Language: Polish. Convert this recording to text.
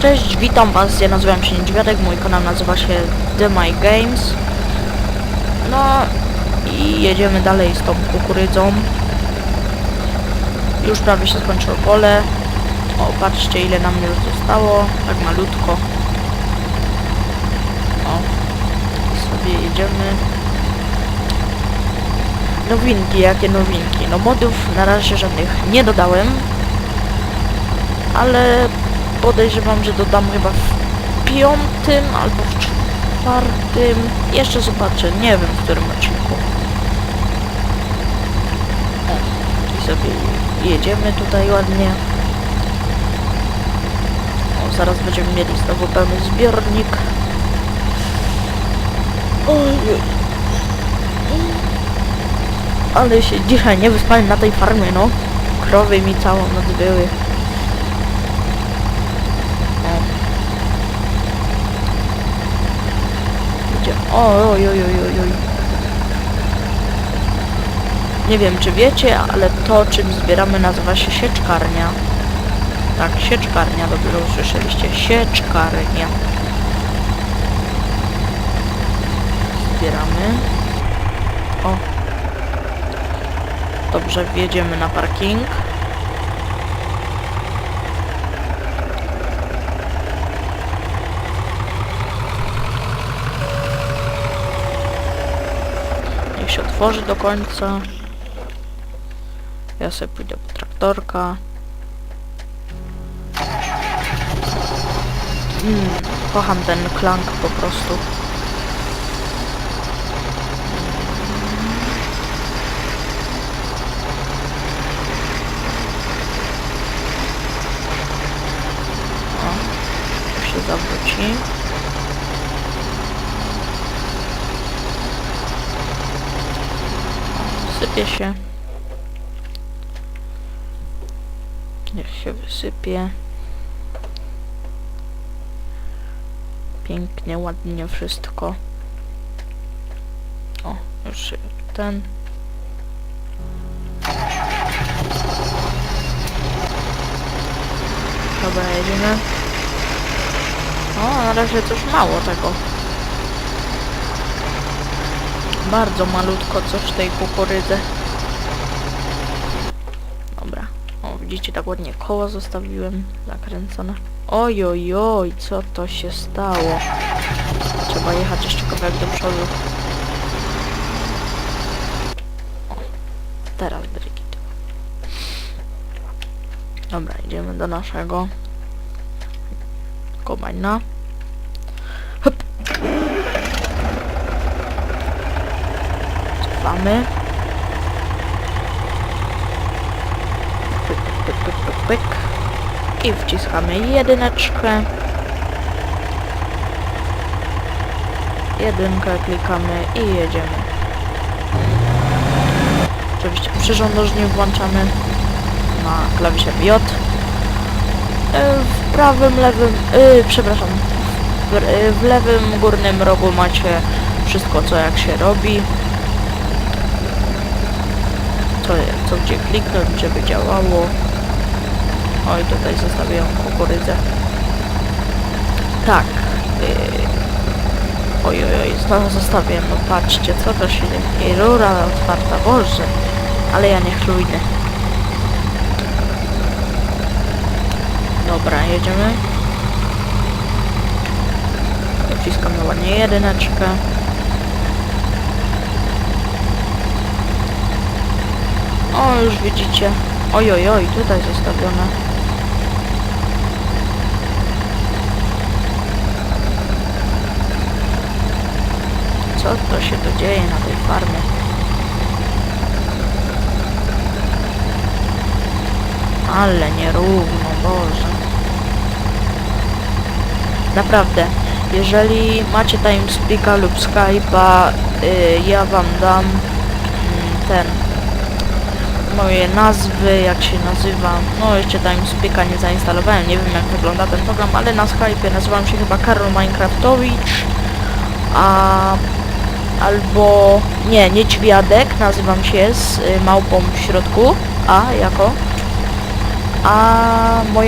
Cześć, witam was, ja nazywam się Niedźwiadek, mój kanał nazywa się The My Games. No i jedziemy dalej z tą kukurydzą. Już prawie się skończyło pole. O, patrzcie ile nam już zostało, tak malutko. O, sobie jedziemy. Nowinki, jakie nowinki? No modów na razie żadnych nie dodałem, ale podejrzewam, że dodam chyba w piątym albo w czwartym. Jeszcze zobaczę, nie wiem w którym odcinku. O, i sobie jedziemy tutaj ładnie. O, zaraz będziemy mieli znowu pełny zbiornik. Ojej. Ale się dzisiaj nie wyspałem na tej farmie, no. Krowy mi całą noc były. O. Gdzie? O, oj, oj, oj, oj, oj. Nie wiem, czy wiecie, ale to, czym zbieramy, nazywa się sieczkarnia. Tak, sieczkarnia, dopiero usłyszeliście. Sieczkarnia. Zbieramy. O. Dobrze, wjedziemy na parking. Niech się otworzy do końca. Ja sobie pójdę po traktorka. Mm, kocham ten klank po prostu. O, tu się zawróci. Sypie się. Niech się wysypie. Pięknie, ładnie wszystko. O, już ten. Dobra, jedziemy. O, na razie coś mało tego. Bardzo malutko coś tej kukurydzy. Dobra. O, widzicie, tak ładnie koło zostawiłem zakręcone. Oj, oj, co to się stało? Trzeba jechać jeszcze kawałek do przodu. O, teraz git. Dobra, idziemy do naszego kombajna. Cofamy. Pyk, pyk, pyk, pyk, pyk. I wciskamy jedyneczkę. Jedynkę klikamy i jedziemy. Oczywiście przyrządożnik włączamy na klawisze J. E, W prawym, lewym, yy, przepraszam, w, y, w lewym górnym rogu macie wszystko co jak się robi. Co, co gdzie kliknąć, żeby działało. Oj, tutaj zostawiam kukurydzę. Tak. Yy. Oj, oj, oj, znowu zostawiam, no patrzcie, co to się dzieje. Rura otwarta, Boże. Ale ja niechlujny. Dobra, jedziemy. Wciskamy ładnie jedyneczkę. O, już widzicie. Oj, oj, tutaj zostawione. Co to się tu dzieje na tej farmie? Ale nierówno, Boże. Naprawdę, jeżeli macie TeamSpeaka lub Skype'a, y, ja wam dam mm, ten moje nazwy, jak się nazywa. No jeszcze TeamSpeaka nie zainstalowałem, nie wiem jak wygląda ten program, ale na Skype'ie nazywam się chyba Karol Minecraftowicz, a albo nie, Niedźwiadek, nazywam się z y, małpą w środku, a jako a moja